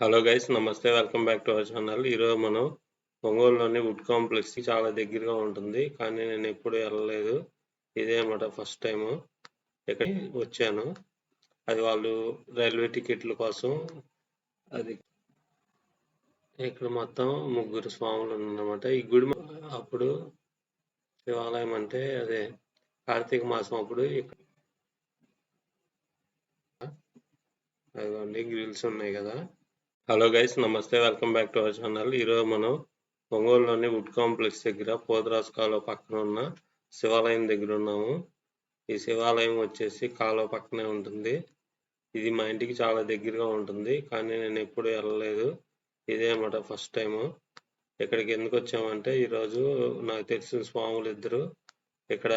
Hello guys నమస్తే welcome back to our channel ఈరోజు మనం ఒంగోలులోని వుడ్ కాంప్లెక్స్కి చాలా దగ్గరగా ఉంటుంది. కానీ నేను ఎప్పుడు వెళ్ళలేదు. ఇదే అన్నమాట ఫస్ట్ టైం ఇక్కడ వచ్చాను. అది వాళ్ళు రైల్వే టికెట్ల కోసం అది ఇక్కడ మొత్తం ముగ్గురు స్వాములు ఉన్నమాట ఈ గుడి అప్పుడు శివాలయం అంటే అదే కార్తీక మాసం అప్పుడు ఇక్కడ అదిగోండి గ్రిల్స్ ఉన్నాయి కదా. హలో గైస్ నమస్తే welcome back to our channel ఈరోజు మనం ఒంగోలులోని వుడ్ కాంప్లెక్స్ దగ్గర పోతరాజు కాలువ పక్కన ఉన్న శివాలయం దగ్గర ఉన్నాము. ఈ శివాలయం వచ్చేసి కాలువ పక్కనే ఉంటుంది. ఇది మా ఇంటికి చాలా దగ్గరగా ఉంటుంది కానీ నేను ఎప్పుడు వెళ్ళలేదు. ఇదే అన్నమాట ఫస్ట్ టైం ఇక్కడికి ఎందుకు వచ్చామంటే ఈరోజు నాకు తెలిసిన స్వాములు ఇద్దరు ఇక్కడ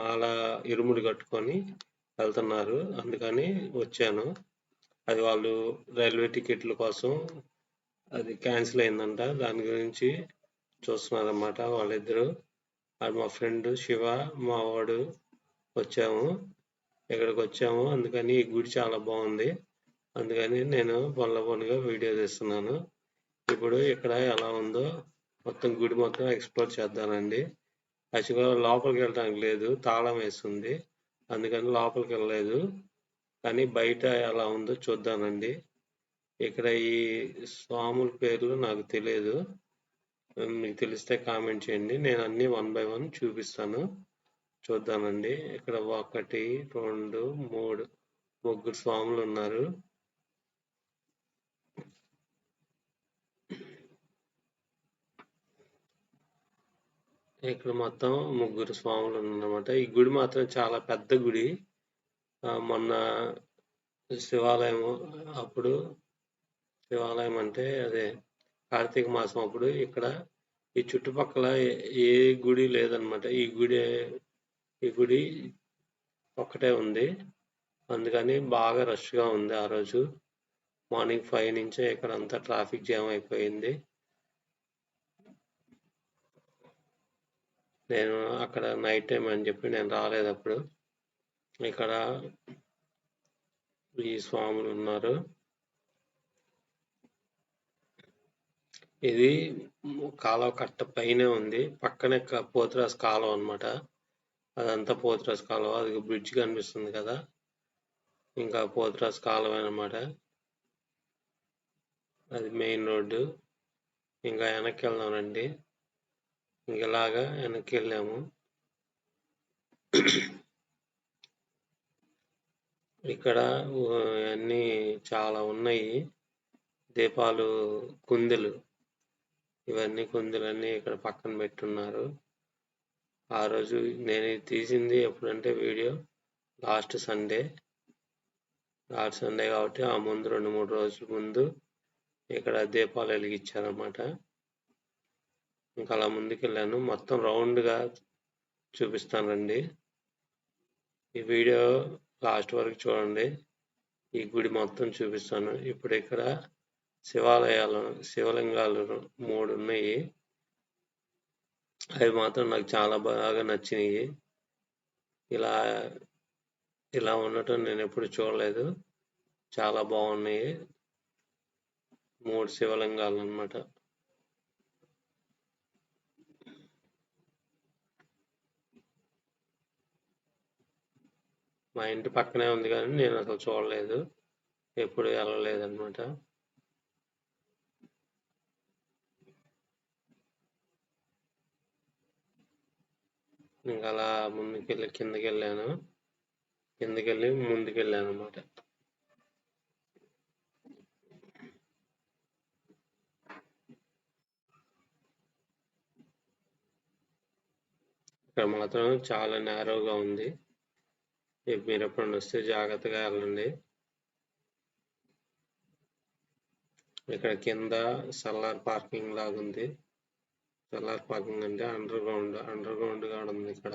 మాల ఇరుముడి కట్టుకొని వెళ్తున్నారు. అందుకని వచ్చాను. అది వాళ్ళు రైల్వే టికెట్ల కోసం అది క్యాన్సిల్ అయిందంట. దాని గురించి చూస్తున్నారు అన్నమాట వాళ్ళిద్దరు. అది మా ఫ్రెండ్ శివ మా వాడు వచ్చాము. ఇక్కడికి వచ్చాము. అందుకని ఈ గుడి చాలా బాగుంది. అందుకని నేను పనుల పనుగా వీడియో తీస్తున్నాను. ఇప్పుడు ఇక్కడ ఎలా ఉందో మొత్తం గుడి మొత్తం ఎక్స్ప్లోర్ చేద్దానండి యాక్చువల్గా లోపలికి వెళ్ళడానికి లేదు. తాళం వేస్తుంది అందుకని లోపలికి వెళ్ళలేదు. కానీ బయట ఎలా ఉందో చూద్దానండి ఇక్కడ ఈ స్వాముల పేర్లు నాకు తెలియదు మీకు తెలిస్తే కామెంట్ చేయండి. నేను అన్ని వన్ బై వన్ చూపిస్తాను. చూద్దానండి ఇక్కడ ఒకటి రెండు మూడు ముగ్గురు స్వాములు ఉన్నారు. ఇక్కడ మొత్తం ముగ్గురు స్వాములు ఉన్నారన్నమాట. ఈ గుడి మాత్రం చాలా పెద్ద గుడి. మొన్న శివాలయం అప్పుడు శివాలయం అంటే అదే కార్తీక మాసం అప్పుడు ఇక్కడ ఈ చుట్టుపక్కల ఏ గుడి లేదనమాట. ఈ గుడి ఈ గుడి ఒక్కటే ఉంది. అందుకని బాగా రష్గా ఉంది ఆ రోజు. మార్నింగ్ ఫైవ్ నుంచే ఇక్కడ అంతా ట్రాఫిక్ జామ్ అయిపోయింది. నేను అక్కడ నైట్ టైం అని చెప్పి నేను రాలేదు అప్పుడు. ఇక్కడ ఈ స్వాములు ఉన్నారు. ఇది కాలువ కట్ట పైన ఉంది. పక్కనే క- పోతురాజు కాలువ అన్నమాట. అదంతా పోతురాజు కాలువ. అది బ్రిడ్జ్ కనిపిస్తుంది కదా. ఇంకా పోతురాజు కాలువ అన్నమాట. అది మెయిన్ రోడ్డు. ఇంకా వెనక్కి వెళ్దామండి ఇంకా ఇలాగా వెనక్కి వెళ్ళాము. ఇక్కడ అన్ని చాలా ఉన్నాయి. దీపాలు కుందులు. ఇవన్నీ కుందులన్నీ ఇక్కడ పక్కన పెట్టున్నారు. ఆ రోజు నేను తీసింది ఎప్పుడంటే video last Sunday. Last Sunday కాబట్టి ఆ ముందు రెండు మూడు రోజుల ముందు ఇక్కడ దీపాలు వెలిగించారన్నమాట. ఇంకా అలా ముందుకెళ్ళాను. మొత్తం రౌండ్గా చూపిస్తానండి ఈ వీడియో లాస్ట్ వరకు చూడండి. ఈ గుడి మొత్తం చూపిస్తాను. ఇప్పుడు ఇక్కడ శివాలయాలు శివలింగాలు మూడు ఉన్నాయి. అవి మాత్రం నాకు చాలా బాగా నచ్చినాయి. ఇలా ఇలా ఉండటం నేను ఎప్పుడు చూడలేదు. చాలా బాగున్నాయి. మూడు శివలింగాలు అన్నమాట. మా ఇంటి పక్కనే ఉంది కానీ నేను అసలు చూడలేదు. ఎప్పుడు వెళ్ళలేదన్నమాట. ఇంకా అలా ముందుకెళ్ళి కిందకి వెళ్ళాను కిందకి వెళ్ళి ముందుకు వెళ్ళాను అనమాట ఇక్కడ మాత్రం చాలా నేరోగా ఉంది. రేపు మీరు ఎప్పుడన్నా వస్తే జాగ్రత్తగా వెళ్ళండి. ఇక్కడ కింద సల్లార్ పార్కింగ్ లాగా ఉంది. సల్లార్ పార్కింగ్ అంటే అండర్ గ్రౌండ్ అండర్ గ్రౌండ్ కూడా ఉంది ఇక్కడ.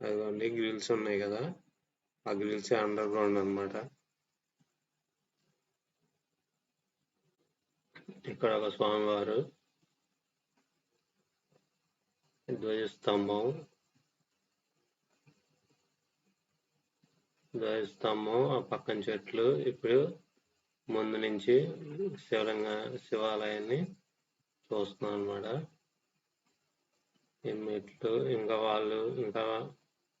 అదిగోండి గ్రిల్స్ ఉన్నాయి కదా. ఆ గ్రిల్స్ అండర్ గ్రౌండ్ అన్నమాట. ఇక్కడ ఒక స్వామివారు ధ్వజస్తంభం. ధ్వజస్తంభం ఆ పక్కన చెట్లు ఇప్పుడు ముందు నుంచి శివలింగ శివాలయాన్ని చూస్తున్నాం అనమాట మెట్లు ఇంకా వాళ్ళు ఇంకా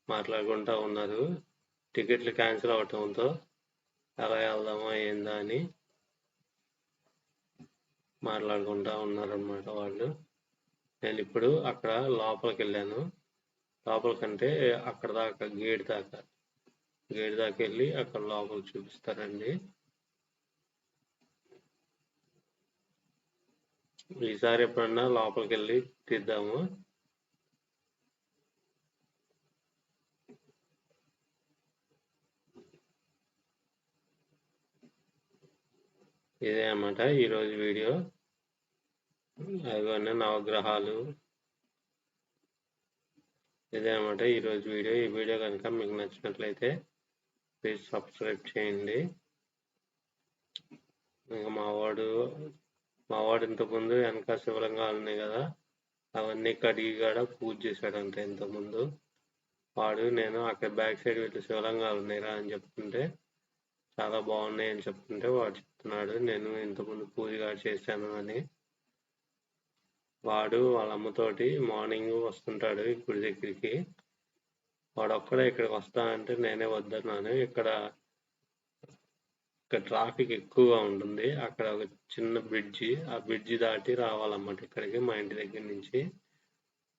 మాట్లాడుకుంటా ఉన్నారు. టికెట్లు క్యాన్సిల్ అవటంతో ఎలా వెళ్దామా ఏందా అని మాట్లాడుకుంటా ఉన్నారనమాట వాళ్ళు. నేను ఇప్పుడు అక్కడ లోపలికి వెళ్ళాను. లోపలికంటే అక్కడ దాకా గేట్ దాకా. గేట్ దాకా వెళ్ళి అక్కడ లోపల చూపిస్తారండి. ఈసారి ఎప్పుడన్నా లోపలికి వెళ్ళి తీద్దాము. ఇదే అన్నమాట ఈరోజు వీడియో. అవన్నీ నవగ్రహాలు. ఇదే అన్నమాట ఈరోజు వీడియో. ఈ వీడియో కనుక మీకు నచ్చినట్లయితే ప్లీజ్ సబ్స్క్రైబ్ చేయండి. ఇంకా మావాడు మావాడు ఇంతకుముందు వెనక శివలింగాలు ఉన్నాయి కదా అవన్నీ కడిగి కూడా పూజ చేశాడంట ఇంతకుముందు. వాడు నేను అక్కడ బ్యాక్ సైడ్ వెళ్ళి శివలింగాలు ఉన్నాయిరా అని చెప్తుంటే చాలా బాగున్నాయి అని చెప్తుంటే వాడు చెప్తున్నాడు నేను ఇంతకుముందు పూజ కూడా చేశాను అని. వాడు వాళ్ళ అమ్మతోటి మార్నింగ్ వస్తుంటాడు గుడి దగ్గరికి. వాడు ఒక్కడే ఇక్కడికి వస్తానంటే నేనే వద్దన్నాను. ఇక్కడ ఇక్కడ ట్రాఫిక్ ఎక్కువగా ఉంటుంది. అక్కడ ఒక చిన్న బ్రిడ్జి ఆ బ్రిడ్జి దాటి రావాలన్నమాట ఇక్కడికి మా ఇంటి దగ్గర నుంచి.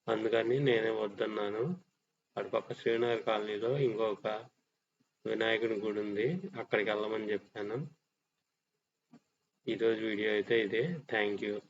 అందుకని నేనే వద్దన్నాను. అటు పక్క శ్రీనగర్ కాలనీలో ఇంకొక వినాయకుని గుడి ఉంది. అక్కడికి వెళ్ళమని చెప్పాను. ఈరోజు వీడియో అయితే ఇదే. Thank you.